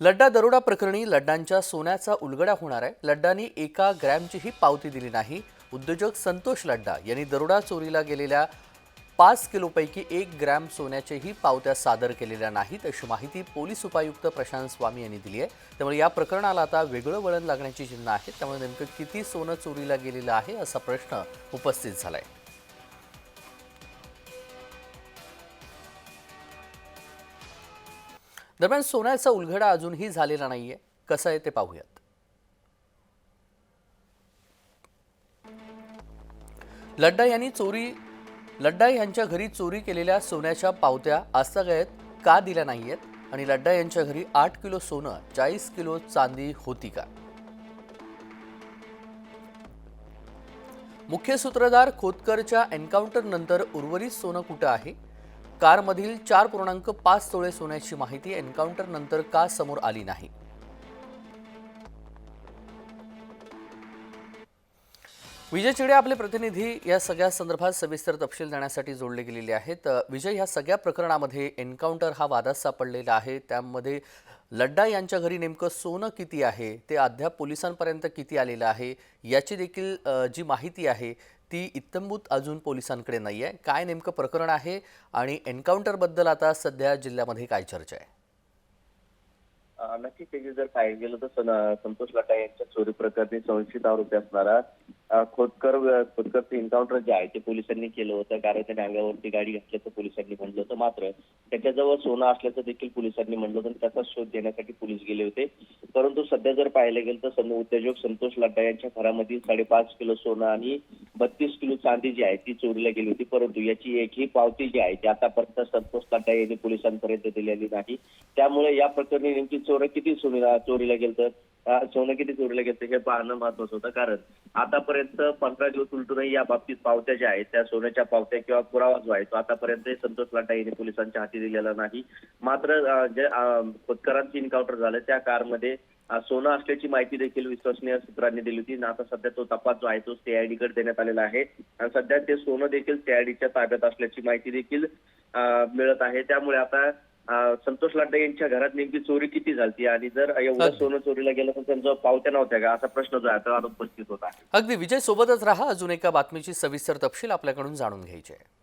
लड्डा दरोडा प्रकरणी लड्डांच्या सोन्याचा उलगडा होणार आहे. लड्डांनी एका ग्रॅमचीही पावती दिली नाही. उद्योजक संतोष लड्डा यांनी दरोडा चोरीला गेलेल्या पाच किलोपैकी एक ग्रॅम सोन्याच्याही पावत्या सादर केलेल्या नाहीत अशी माहिती पोलीस उपायुक्त प्रशांत स्वामी यांनी दिली आहे. त्यामुळे या प्रकरणाला आता वेगळं वळण लागण्याची चिन्ह आहेत त्यामुळे नेमकं किती सोनं चोरीला गेलेलं आहे असा प्रश्न उपस्थित झाला आहे दरम्यान सोन्याचा उलगडा अजूनही झालेला नाहीये. कसं आहे ते पाहूयात. लड्डा यांनी चोरी लड्डा यांच्या घरी चोरी केलेल्या सोन्याच्या पावत्या आजतागायत का दिल्या नाहीयेत? आणि लड्डा यांच्या घरी आठ किलो सोनं चाळीस किलो चांदी होती का? मुख्य सूत्रधार खोतकरच्या एन्काउंटर नंतर उर्वरित सोनं कुठं आहे? कारमधील चार पूर्णांक पाच तोळे सोन्याची माहिती एन्काउंटरनंतर का समोर आली नाही? विजय चिडे आपले प्रतिनिधी या सगळ्या संदर्भात सविस्तर तपशील देण्यासाठी जोडले गेलेले आहेत. विजय ह्या सगळ्या प्रकरणामध्ये एन्काउंटर हा वादात सापडलेला आहे. त्यामध्ये लड्डा यांच्या घरी नेमकं सोनं किती आहे? ते अद्याप पोलिसांपर्यंत किती आलेलं आहे? याची देखील जी माहिती आहे ती इत्तंभूत अजून पोलिसांकडे नाही आहे. काय नेमकं प्रकरण आहे आणि एन्काउंटरबद्दल आता सध्या जिल्ह्यामध्ये काय चर्चा आहे? नक्की नक्कीच त्याची जर पाहिजे गेलं तर संतोष लटा यांच्या चोरी प्रकरणी संशयित आरोपी असणारा खोतकर खोतकरचं एन्काउंटर जे आहे ते पोलिसांनी केलं होतं. कारण त्याने अंगावरती गाडी घातल्याचं पोलिसांनी म्हणलं होतं मात्र त्याच्याजवळ सोनं असल्याचं देखील पोलिसांनी म्हणलं होतं त्याचा शोध घेण्यासाठी पोलीस गेले होते. परंतु सध्या जर पाहायला गेलं तर उद्योजक संतोष लाटा यांच्या घरामधील साडेपाच किलो सोनं आणि बत्तीस किलो चांदी जी आहे ती चोरीला गेली होती. परंतु याची एकही पावती जी आहे ती आतापर्यंत संतोष लाटा यांनी पोलिसांपर्यंत दिलेली नाही. त्यामुळे या प्रकरणी नेमकी चोर किती चोरीला चोरीला गेलं सोनं किती चोरीला गेलं हे पाहणं महत्वाचं होतं. कारण आतापर्यंत पंधरा दिवस उलटूनही या बाबतीत पावत्या ज्या आहेत त्या सोन्याच्या पावत्या किंवा पुरावा जो आहे तो आतापर्यंत संतोष लाटा यांनी पोलिसांच्या हाती दिलेला नाही. मात्र जे अं, खोतकरांचं झालं त्या कारमध्ये सोनं असल्याची माहिती देखील विश्वसनीय सूत्रांनी दिली होती. आता सध्या तो तपास जो आहे तो सीआयडी कडे देण्यात आलेला आहे. आणि सध्या ते सोनं देखील सीआयडीच्या ताब्यात असल्याची माहिती देखील मिळत आहे. त्यामुळे आता संतोष लांडे यांच्या घरात नेमकी चोरी किती झाली आणि जर एवढं. सोनं चोरीला गेलं तर त्यांचं पावत्या नव्हत्या का? असा प्रश्न जो आहे उपस्थित होता अगदी. विजय सोबतच राहा. अजून एका बातमीची सविस्तर तपशील आपल्याकडून जाणून घ्यायची. आहे